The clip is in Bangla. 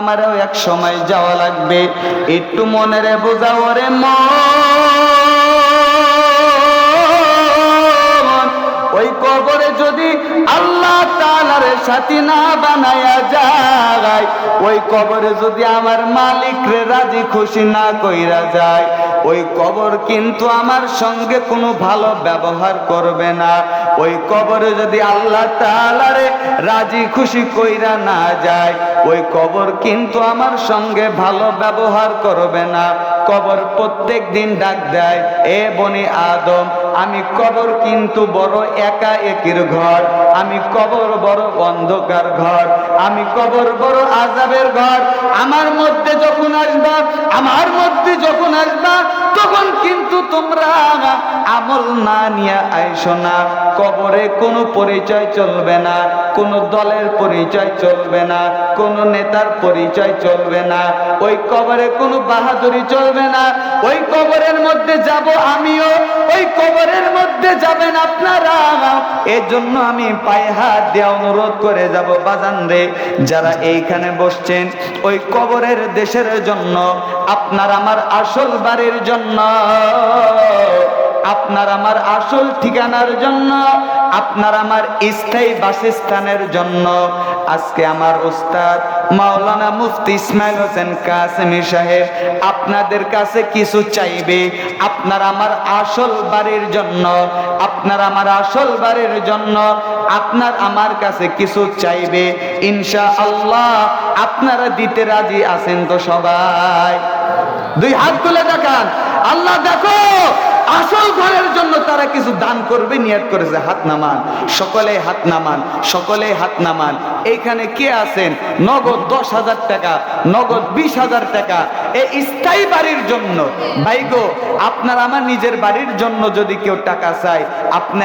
আমারও এক সময় যাওয়া লাগবে। একটু মনেরে বোঝাও রে ওই কবরে যদি আল্লাহ তাআলার সাথী না বানায়া যায়, ওই কবরে যদি আমার মালিক রে রাজি খুশি না কইরা যায়, ওই কবর কিন্তু আমার সঙ্গে কোনো ভালো ব্যবহার করবে না। ওই কবরে যদি আল্লাহ তাআলারে রাজি খুশি কইরা না যায়, ওই কবর কিন্তু আমার সঙ্গে ভালো ব্যবহার করবে না। কবর প্রত্যেক দিন ডাক দেয়, এ বনি আদম, আমি কবর কিন্তু বড় একা একির ঘর, আমি কবর বড় অন্ধকার ঘর, আমি কবর বড় আজাবের ঘর। আমার মধ্যে যখন আসবা, আমার মধ্যে যখন আসবা, তখন কিন্তু তোমরা আমল না নিয়ে আইসো না। কবরে কোনো পরিচয় চলবে না, কোনো দলের পরিচয় চলবে না, কোনো নেতার পরিচয় চলবে না। ওই কবরে কোনো বাহাদুরি চলবে না, ওই কবরের মধ্যে যাব আমিও, ওই কবরের মধ্যে যাবেন আপনারা। এর জন্য আমি পায়ে হাত দিয়ে অনুরোধ করে যাব, বাজান রে, যারা এইখানে বসছেন, ওই কবরের দেশের জন্য, আপনার আমার আসল বাড়ির জন্য। আপনার আমার আসল ঠিকানার জন্য, আপনার আমার স্থায়ী বাসস্থানের জন্য। আজকে আমার ওস্তাদ মাওলানা মুফতি ইসমাইল হোসেন কাসেমি সাহেব আপনাদের কাছে কিছু চাইবে। আপনার আমার আসল বাড়ির জন্য, আপনার আমার আসল বাড়ির জন্য আপনার আমার কাছে কিছু চাইবে। ইনশা আল্লাহ আপনারা দিতে রাজি আছেন তো সবাই। দুই হাত তুলে দেখান আল্লাহ দেখো আসল ঘরের জন্য তারা কিছু দান করবে, নিয়ত করেছে, হাত নামান। সকলে হাত নামান, সকলে হাত নামান। এইখানে কে আছেন? নগদ দশ হাজার টাকা, নগদ বিশ হাজার টাকা। এই স্থায়ী বাড়ির জন্য। ভাইগো, আপনার আমার নিজের বাড়ির জন্য যদি কেউ টাকা চায় আপনি